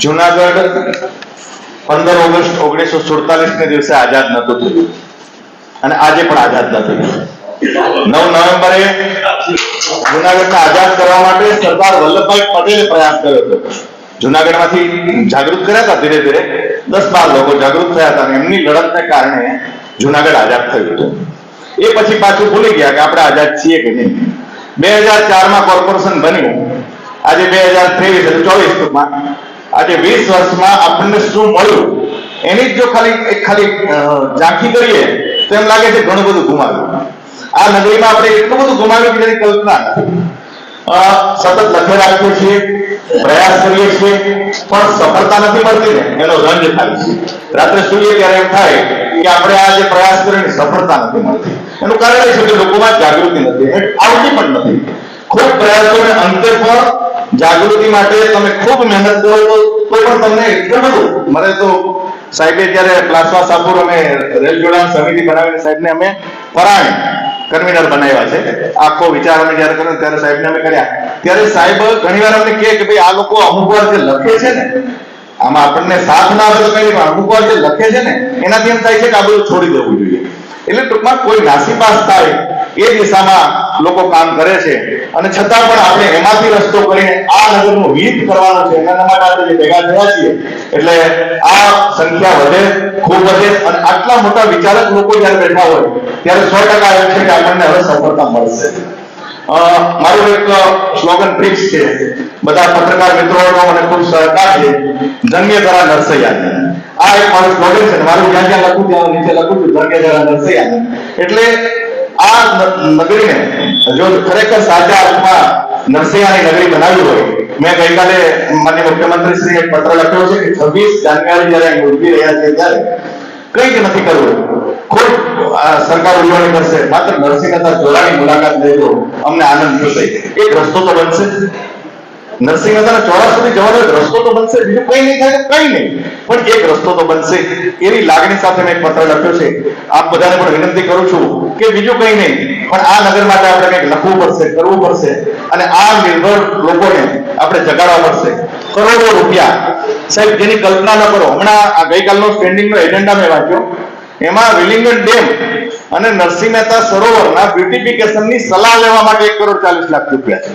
જુનાગઢ પંદર ઓગસ્ટ ઓગણીસો સુડતાલીસ ને દિવસે આઝાદ નતું થયું. અને આજે પણ આઝાદ નથી નવ નવેમ્બરે જુનાગઢને આઝાદ કરવા માટે સરદાર વલ્લભભાઈ પટેલે પ્રયાસ કર્યો હતો. જુનાગઢમાંથી જાગૃત કર્યા હતા ધીરે ધીરે. દસ બાર લોકો જાગૃત થયા હતા એમની લડતને કારણે જુનાગઢ આઝાદ થયું હતું. એ પછી પાછું ભૂલી ગયા કે આપણે આઝાદ છીએ કે નહીં. બે હજાર ચારમાં કોર્પોરેશન બન્યું. આજે બે હજાર ત્રેવીસ ચોવીસ ટૂંકમાં. આજે વીસ વર્ષમાં આપણને શું મળ્યું? એની જો ખાલી, એક ખાલી ઝાંખી કરીએ, તો એમ લાગે છે ઘણું બધું ગુમાવ્યું. આ નગરીમાં આપણે એટલું બધું ગુમાવ્યું કે જેની કલ્પના સતત લખે રાખીએ છીએ, પ્રયાસ કરીએ છીએ, પણ સફળતા નથી મળતી ને, એનો રંજ થાય છે. રાત્રે સૂર્ય ત્યારે એમ થાય કે આપણે આ જે પ્રયાસ કરીએ સફળતા નથી મળતી. એનું કારણ એ છે કે લોકોમાં જાગૃતિ નથી આવતી પણ નથી. ખૂબ પ્રયાસોને અંતે પણ જાગૃતિ માટે તમે ખૂબ મહેનત કરો તો પણ તમને એટલું બધું મને તો સાહેબે જ્યારે પ્લાસવા સાપુર અમે રેલ જોડાણ સમિતિ બનાવીને સાહેબને અમે પરાણે કન્વીનર બનાવ્યા છે. આખો વિચાર અમે જ્યારે કર્યો ત્યારે સાહેબને અમે કર્યા. ત્યારે સાહેબ ઘણીવાર અમને કહે કે ભાઈ, આ લોકો અમુક વાર જે લખે છે ને, આમાં આપણને સાથ ના આવે તો કઈ અમુક વાર જે લખે છે ને, એનાથી એમ થાય છે કે આ બધું છોડી દેવું જોઈએ. એટલે ટૂંકમાં કોઈ નાસીપાસ થાય એ દિશામાં લોકો કામ કરે છે. અને છતાં પણ આપણે એમાંથી રસ્તો કરીને આ નગરનું હિત કરવાનું છે. એના માટે આપણે ભેગા થયા છીએ, એટલે આ સંખ્યા વધે, ખૂબ વધે અને આટલા મોટા વિચારક લોકો જ્યારે બેઠા હોય, ત્યારે સો ટકા એમ છે કે આપણને હવે સફળતા મળશે. મારું એક સ્લોગન ફિક્સ છે. બધા પત્રકાર મિત્રોનો મને ખૂબ સહકાર છે. જન્ય કરા નરસૈયા. આ એક મારું સ્લોગન છે મારું જ્યાં જ્યાં લખું ત્યાં નીચે લખું છું ધન કે જરા નરસૈયા. એટલે આ નગરીને, જો ખરેખર સાચા અર્થમાં નરસૈયાની નગરી બનાવી હોય, મેં ગઈકાલે માન્ય મુખ્યમંત્રી શ્રી એક પત્ર લખ્યો છે કે છવ્વીસ જાન્યુઆરી જયારે ઉજવી રહ્યા છે ત્યારે કઈ જ નથી કરવું. આ સરકાર ઉજવણી કરશે, માત્ર નરસિંહ જોડાની મુલાકાત લેજો, અમને આનંદ થશે. એક રસ્તો તો બનશે. નરસિંહ મહેતાના ચોરા સુધી જવાનો એક રસ્તો તો બનશે, બીજું કઈ નહીં થાય તો નહીં. પણ એક રસ્તો તો બનશે. એવી લાગણી સાથે મેં પત્ર લખ્યો છે. આપ બધાને પણ વિનંતી કરું છું કે બીજું કઈ નહીં, પણ આ નગર માટે આપણે કંઈક લખવું પડશે, કરવું પડશે. અને આ નિર્ભર લોકોને આપણે જગાડવા પડશે. કરોડો રૂપિયા. સાહેબ, જેની કલ્પના ન કરો. હમણાં આ ગઈકાલનો સ્ટેન્ડિંગનો એજન્ડા મેં વાંચ્યો. એમાં વિલિંગન ડેમ અને નરસિંહ મહેતા સરોવરના બ્યુટિફિકેશનની સલાહ લેવા માટે એક કરોડ ચાલીસ લાખ રૂપિયા છે.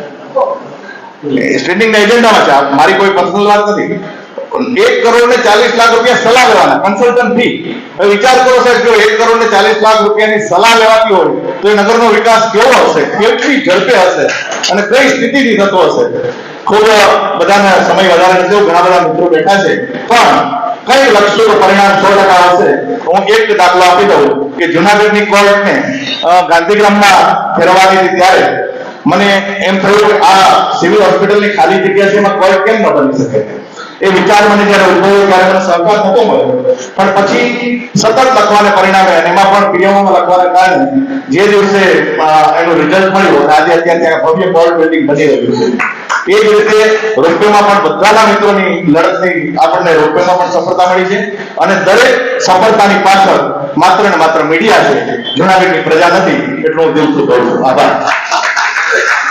સ્ટેન્ડિંગ એજન્ડામાં છે. મારી કોઈ પર્સનલ વાત નથી. એક કરોડ ને ચાલીસ લાખ રૂપિયા સલાહ લેવાના કન્સલ્ટન્ટ ફી વિચાર કરો સાહેબ, જો એક કરોડ ને ચાલીસ લાખ રૂપિયાની સલાહ લેવાતી હોય, તો એ નગરનો વિકાસ કેવો હશે? કેટલી ઝડપે હશે? અને કઈ સ્થિતિથી થતો હશે? ખૂબ બધાને સમય વધારે નથી, ઘણા બધા મિત્રો બેઠા છે. પણ કઈ લક્ષ્યો પરિણામ સો ટકા આવશે? હું એક દાખલો આપી દઉં કે જુનાગઢની કોર્ટને ગાંધીગ્રામમાં ફેરવાની હતી ત્યારે મને એમ થયું આ સિવિલ હોસ્પિટલની ખાલી જગ્યા છે, એમાં કોર્ટ કેમ ન બની શકે? એ વિચાર મને જ્યારે ઉદભવ્યો ત્યારે મને સહકાર નહોતો મળ્યો. પણ પછી સતત લખવાને પરિણામે અને એમાં પણ પીએમઓમાં લખવાને કારણે જે દિવસે એનું રિઝલ્ટ મળ્યું આજે અત્યારે ત્યાં ભવ્ય બોર્ડ બિલ્ડિંગ બની રહ્યું છે. એ જ રીતે રોપવેમાં પણ બધાના મિત્રોની લડતની આપણને રોપવેમાં પણ સફળતા મળી છે અને દરેક સફળતાની પાછળ માત્ર ને માત્ર મીડિયા છે, જુનાગઢની પ્રજા નથી, એટલું હું દિલથી કહું છું. આભાર. Thank you.